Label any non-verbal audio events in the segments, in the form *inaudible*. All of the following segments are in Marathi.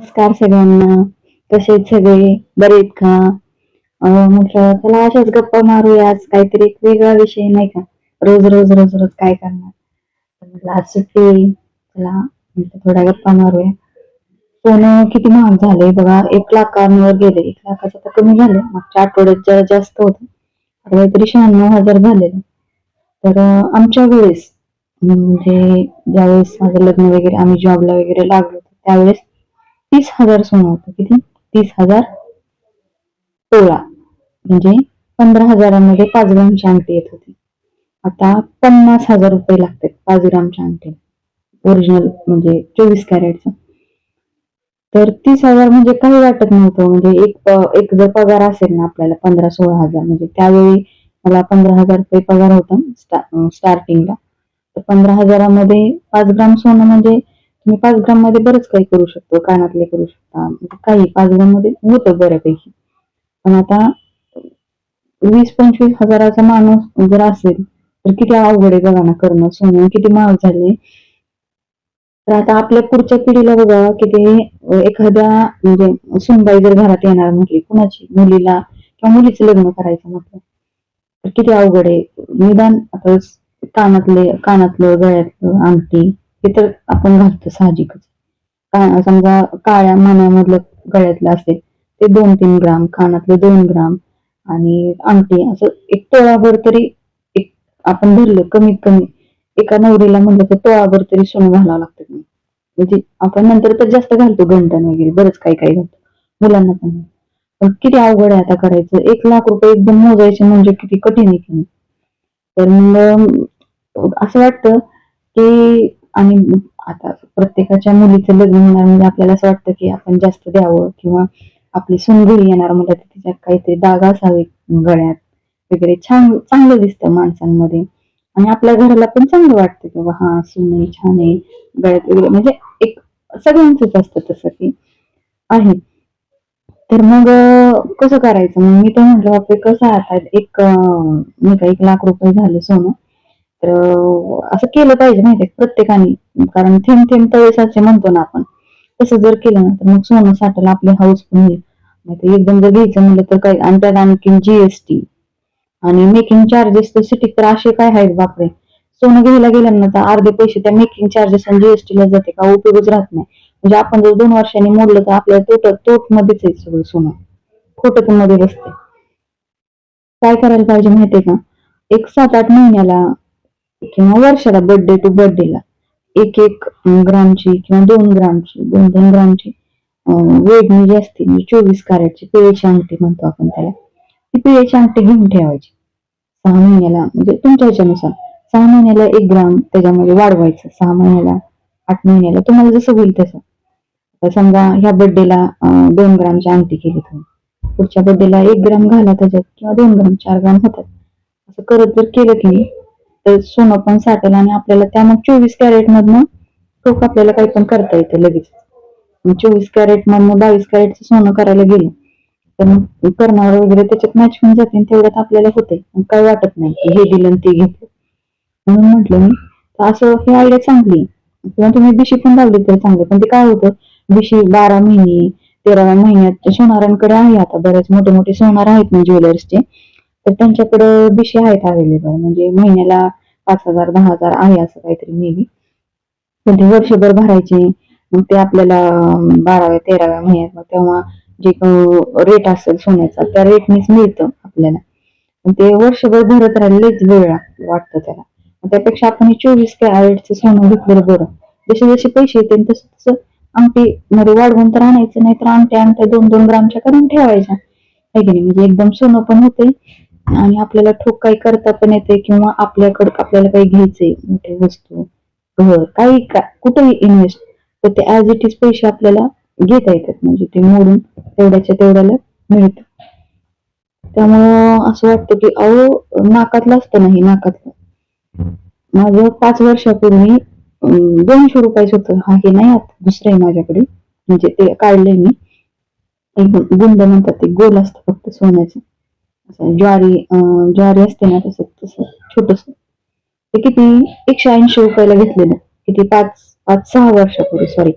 नमस्कार सगळ्यांना. कसे सगळे बरे आहेत का? म्हटलं चला अशाच गप्पा मारूया. आज काहीतरी एक वेगळा विषय नाही का? रोज रोज रोज रोज काय करणार? म्हटलं आज सुट्टी चला थोड्या गप्पा मारूया. सोनं किती महाग झालंय बघा. एक लाखांवर गेले. एक लाखाचं तर कमी झालं मागच्या आठवड्यात जरा जास्त होतं. काहीतरी शहाण्णव हजार झालेलं. तर आमच्या वेळेस म्हणजे ज्यावेळेस माझं लग्न वगैरे आम्ही जॉबला वगैरे लागलो त्यावेळेस तीस हजार सोनं होतं किती? तीस हजार तोळा म्हणजे पंधरा हजारामध्ये पाच ग्रामची अंगठी येत होती. आता पन्नास हजार रुपये लागतात पाच ग्रामच्या अंगठी ओरिजिनल म्हणजे चोवीस कॅरेटचं. तर तीस हजार म्हणजे काही वाटत नव्हतं. म्हणजे एक एक जर पगार असेल ना आपल्याला पंधरा सोळा हजार. म्हणजे त्यावेळी मला पंधरा हजार रुपये पगार होता स्टार्टिंगला तर पंधरा हजारामध्ये पाच ग्राम सोनं म्हणजे तुम्ही पाच ग्राममध्ये बरंच काही करू शकतो कानातले करू शकता. म्हणजे काही पाच ग्राममध्ये होतं बऱ्यापैकी. पण आता वीस पंचवीस हजाराचा माणूस जर असेल तर किती अवघड आहे बघा ना करणं. सोनं किती महाग झाले. तर आता आपल्या पुढच्या पिढीला बघा की ते एखाद्या म्हणजे सुनबाई जर घरात येणार म्हटली कुणाची? मुलीला किंवा मुलीचं लग्न करायचं म्हटलं तर किती अवघड आहे. निदान आता कानातले कानातलं गळ्यातलं अंगठी हे तर आपण घालतो साहजिकच. समजा काळ्या मान्यामधलं गळ्यातलं असेल ते दोन तीन ग्राम कानातलं दोन ग्राम आणि अंगठी असं एक तोळाभर तरी एक आपण धरलं कमीत कमी एका नवरीला म्हणलं तर तोळाभर तरी सोनं घालावं लागतं. म्हणजे आपण नंतर तर जास्त घालतो घंटन वगैरे बरंच काही काही घालतो मुलांना पण पण किती अवघड आहे आता करायचं. एक लाख रुपये एकदम मोजायचे म्हणजे किती कठीण आहे की तर मग असं वाटतं की आणि आता प्रत्येकाच्या मुलीचं लग्न होणार म्हणजे आपल्याला असं वाटतं की आपण जास्त द्यावं किंवा आपली सून येणार म्हणजे तिच्या काहीतरी दाग असावे गळ्यात वगैरे. छान चांगलं दिसतं माणसांमध्ये. आणि आपल्या घराला पण चांगलं वाटतं की बाबा हा सुने आहे छान आहे गळ्यात वगैरे. म्हणजे एक सगळ्यांचंच असतं तसं की आहे. तर मग कसं करायचं? मग मी तर म्हटलं बापरे कसं आता एक मी नाही का एक लाख रुपये झाले सोनं. तर असं केलं पाहिजे माहितीये प्रत्येकाने. कारण थेंब थेंब तळेसाचे म्हणतो ना आपण. तसं जर केलं ना तर मग सोनं साठायला आपले हाऊस पण होईल. नाहीतर एकदम जर घ्यायचं म्हणलं तर काय आणि त्यात आणखी जीएसटी आणि मेकिंग चार्जेस तर सिटी तर असे काय आहेत बापरे. सोनं घ्यायला गेलं तर अर्धे पैसे त्या मेकिंग चार्जेस आणि जीएसटी ला जाते का उपयोगच राहत नाही. म्हणजे आपण जर दोन वर्षांनी मोडलं तर आपल्याला तोट तोट मध्येच आहे सगळं सोनं. खोटत मध्ये बसते काय करायला पाहिजे माहितीये का? एक सात आठ महिन्याला किंवा वर्षाला बर्थडे टू बर्थडेला एक एक ग्रामची किंवा दोन ग्रामची दोन दोन ग्रामची वेगळी जी असते म्हणजे चोवीस कॅरेटची पिळेची अंगठी म्हणतो आपण त्याला. ती पिळेची अंगठी घेऊन ठेवायची. सहा महिन्याला म्हणजे तुमच्या ह्याच्यानुसार. सहा महिन्याला एक ग्राम त्याच्यामध्ये वाढवायचं. सहा महिन्याला आठ महिन्याला तुम्हाला जसं होईल तसं. समजा ह्या बर्थडेला दोन ग्रामची अंगठी केली तुम्ही. पुढच्या बर्थडेला एक ग्राम घाला त्याच्यात किंवा दोन ग्राम चार ग्राम होतात. असं करत जर केलं की तर सोनं पण साठेल आणि आपल्याला त्या मग चोवीस कॅरेट मधनं टोक आपल्याला काही पण करता येतं लगेच. मग चोवीस कॅरेट मधनं बावीस कॅरेटचं सोनं करायला गेलं तर करणार वगैरे त्याच्यात मॅच होऊन जाते तेवढ्यात आपल्याला होते काय वाटत नाही की हे दिलं ते घेतलं. म्हणून म्हटलं मी असं ही आयडिया चांगली किंवा तुम्ही बिशी पण लावली तर चांगलं पण ते काय होतं बिशी बारा महिने तेराव्या महिन्यात सोनारांकडे आहे आता बरेच मोठे मोठे सोनार आहेत ना ज्वेलर्सचे तर त्यांच्याकडे बिशी आहेत अवेलेबल म्हणजे महिन्याला पाच हजार दहा हजार आहे असं काहीतरी मेबी पण ते वर्षभर भरायचे. मग ते आपल्याला बाराव्या तेराव्या महिन्यात मग तेव्हा जे रेट असेल सोन्याचा त्या रेटनेच मिळतं आपल्याला. ते वर्षभर भरत राहिलेच वेळ वाटतं त्याला. त्यापेक्षा आपण हे चोवीस कॅरेटचं सोनं घेतलेलं बरं. जसे जसे पैसे येतील तसं तसं अंगठी मध्ये वाढवून तर आणायचं नाही तर अंगठ्या अंगठ्या दोन दोन ग्रामच्या करून ठेवायच्या. की नाही? म्हणजे एकदम सोनं पण होते आणि आपल्याला ठोक काही करता पण येते किंवा आपल्याकडे आपल्याला काही घ्यायचंय मोठे वस्तू घर काही का कुठेही इन्व्हेस्ट तर ते ऍज इट इज पैसे आपल्याला घेता येतात. म्हणजे ते मोडून तेवढ्याच्या तेवढ्याला मिळत. त्यामुळं असं वाटतं की अहो नाकातलं असतं नाही नाकातलं. माझं पाच वर्षापूर्वी दोनशे रुपयाच होतं. हा हे नाही आता दुसरं आहे माझ्याकडे. म्हणजे ते काढलंय मी. गुंड म्हणतात ते गोल असतं फक्त सोन्याचं. असं ज्वारी ज्वारी असते ना तसं तसं छोटस. ते किती एकशे ऐंशी रुपयाला घेतलेलं. किती पाच पाच सहा वर्षापूर्वी सॉरी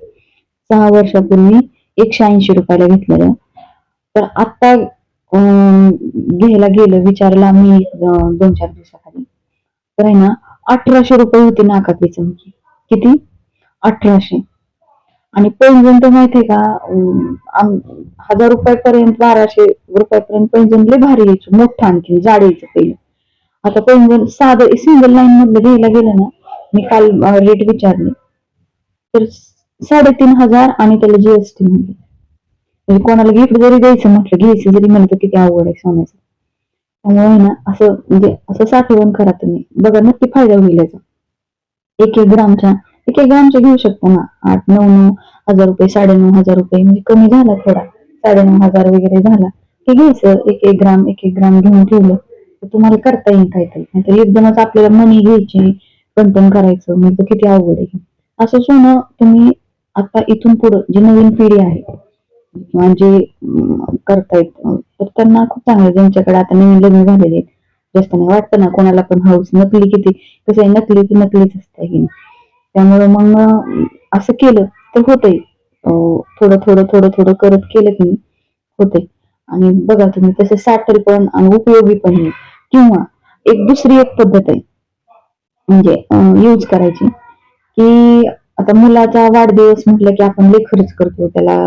सहा वर्षापूर्वी एकशे ऐंशी रुपयाला घेतलेलं. तर आत्ता अं, घ्यायला गेलं विचारला मी दोन चार दिवसाखाली. तर आहे ना अठराशे रुपये होती नाकातली चमकी. किती? अठराशे. आणि पैंजण तर माहितीये का हजार रुपयापर्यंत बाराशे रुपयापर्यंत पैंजण लय भारी यायचं मोठं आणखी जाड यायचं पहिलं आता पैंजण साधं सिंगल लाईन मध्ये घ्यायला गेलं ना मी काल रेट विचारले. तर साडेतीन हजार आणि त्याला जीएसटी म्हणले. म्हणजे कोणाला गिफ्ट जरी द्यायचं म्हटलं घ्यायचं जरी म्हणलं तर किती आवड आहे सोन्याचं. त्यामुळे ना असं म्हणजे असं साठवण करा तुम्ही. बघा नक्की फायदा होईल याचा. एक एक ग्रामच्या एक एक ग्रामच्या घेऊ शकता ना? आठ नऊ नऊ हजार रुपये साडेनऊ हजार रुपये म्हणजे कमी झाला थोडा. साडेनऊ हजार वगैरे झाला. हे घ्यायचं एक एक ग्राम एक एक ग्राम घेऊन ठेवलं. तर तुम्हाला करता येईल काहीतरी. नाहीतर एकदमच आपल्याला मनी घ्यायची कंटन करायचं. म्हणजे किती अवघड आहे. असं सोनं तुम्ही आता इथून पुढं जी नवीन पिढी आहे किंवा जे करतायत तर त्यांना खूप चांगलं ज्यांच्याकडे आता नवीन लग्न झालेले आहेत. जास्त नाही वाटतं ना कोणाला पण हाऊस नकली किती. कसं आहे नकली ती नकलीच असते की नाही. त्यामुळे मग असं केलं तर होतंय. थोडं थोडं थोडं थोडं करत केलं की होते आणि बघा तुम्ही तसे साठल पण आणि उपयोगी पण आहे. किंवा एक दुसरी एक पद्धत आहे म्हणजे यूज करायची. की आता मुलाचा वाढदिवस म्हटलं की आपण लय खर्च करतो. त्याला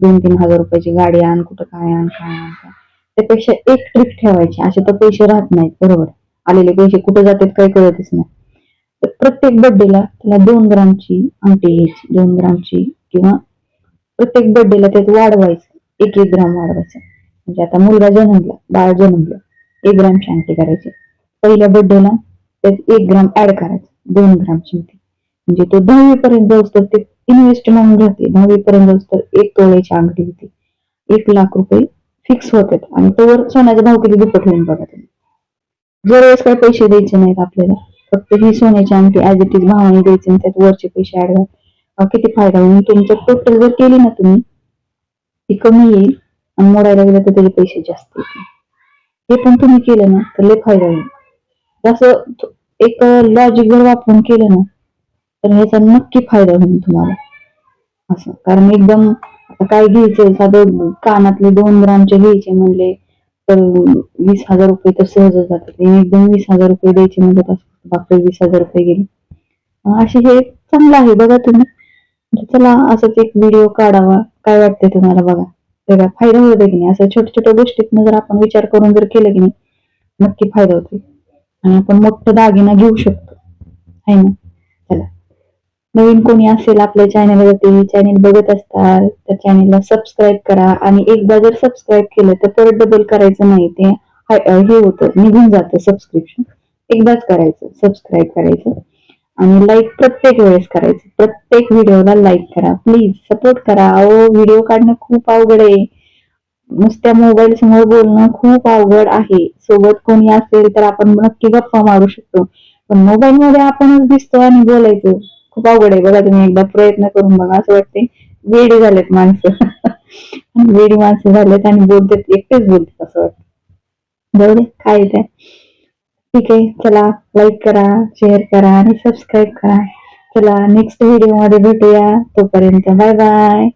दोन तीन हजार रुपयाची गाडी आण कुठं काय आण काय आण काय. त्यापेक्षा एक ट्रिप ठेवायची. असे तर पैसे राहत नाहीत बरोबर. आलेले पैसे कुठे जातात काही कळतच नाही. प्रत्येक बर्थडेला त्याला दोन ग्रामची अंगठी घ्यायची. दोन ग्रामची किंवा प्रत्येक बर्थडेला त्यात वाढवायचं. एक एक ग्राम वाढवायचं. म्हणजे आता मुलगा जन्मला बाळ जन्मलं एक ग्रामची अंगठी करायची. पहिल्या बड्डेला त्यात एक ग्राम ऍड करायचं. दोन ग्रामची अंगठी म्हणजे तो दहावी पर्यंत ते इन्व्हेस्ट म्हणून राहते. दहावी पर्यंत एक तोळ्याची अंगठी होती. एक लाख रुपये फिक्स होतात. आणि तोवर सोन्याचा भाव किती दुप्पट होऊन बघा तुम्ही. जर काय पैसे द्यायचे नाहीत आपल्याला. फक्त ही सोन्याची अंगठी ऍज इट इज भावाने द्यायचे आणि त्यात वरचे पैसे ऍड किती फायदा होईल. तुमचं टोटल जर केली ना तुम्ही ती कमी येईल आणि मोडायला गेलं तर त्याचे पैसे जास्त येतील. हे पण तुम्ही केलं ना तर लय फायदा होईल. जसं एक लॉजिक जर वापरून केलं ना तर ह्याचा नक्की फायदा होईल तुम्हाला. असं. कारण एकदम आता काय घ्यायचं? साधं कानातले दोन ग्रामचे घ्यायचे म्हणले तर वीस हजार रुपये तर सहजच जातात. एकदम वीस हजार रुपये द्यायचे म्हणतात तर बापरे वीस हजार रुपये गेले. असे हे चांगलं आहे बघा तुम्ही. म्हणजे चला असंच एक व्हिडिओ काढावा. काय वाटतंय तुम्हाला बघा? त्याचा फायदा होतो की नाही? असं छोट्या छोट्या गोष्टीतनं जर आपण विचार करून जर केलं की नाही नक्की फायदा होतो आणि आपण मोठं दागिना घेऊ शकतो. आहे ना? चला. नवीन कोणी असेल आपल्या चॅनल ते चॅनेल बघत असताल तर चॅनेलला सबस्क्राईब करा. आणि एकदा जर सबस्क्राईब केलं तर परत डबल करायचं नाही. ते हाय- हे होतं निघून जातं सबस्क्रिप्शन एकदाच करायचं सबस्क्राईब करायचं आणि लाईक प्रत्येक वेळेस करायचं. प्रत्येक व्हिडिओला लाईक करा. प्लीज सपोर्ट करा. अहो व्हिडिओ काढणं खूप अवघड आहे. नुसत्या मोबाईल समोर बोलणं खूप अवघड आहे. सोबत कोणी असेल तर आपण नक्की गप्पा मारू शकतो. पण मोबाईल मध्ये आपणच दिसतो आणि बोलायचं खूप अवघड आहे. बघा तुम्ही एकदा प्रयत्न करून बघा असं वाटते वेडी झालेत माणसं. *laughs* वेडी माणसं झालेत आणि बोलतात एकटेच बोलतात असं वाटतं बरोबर काय काय आहे ठीक आहे चला लाईक करा शेअर करा आणि सबस्क्राईब करा. चला नेक्स्ट व्हिडिओमध्ये भेटूया. तोपर्यंत बाय बाय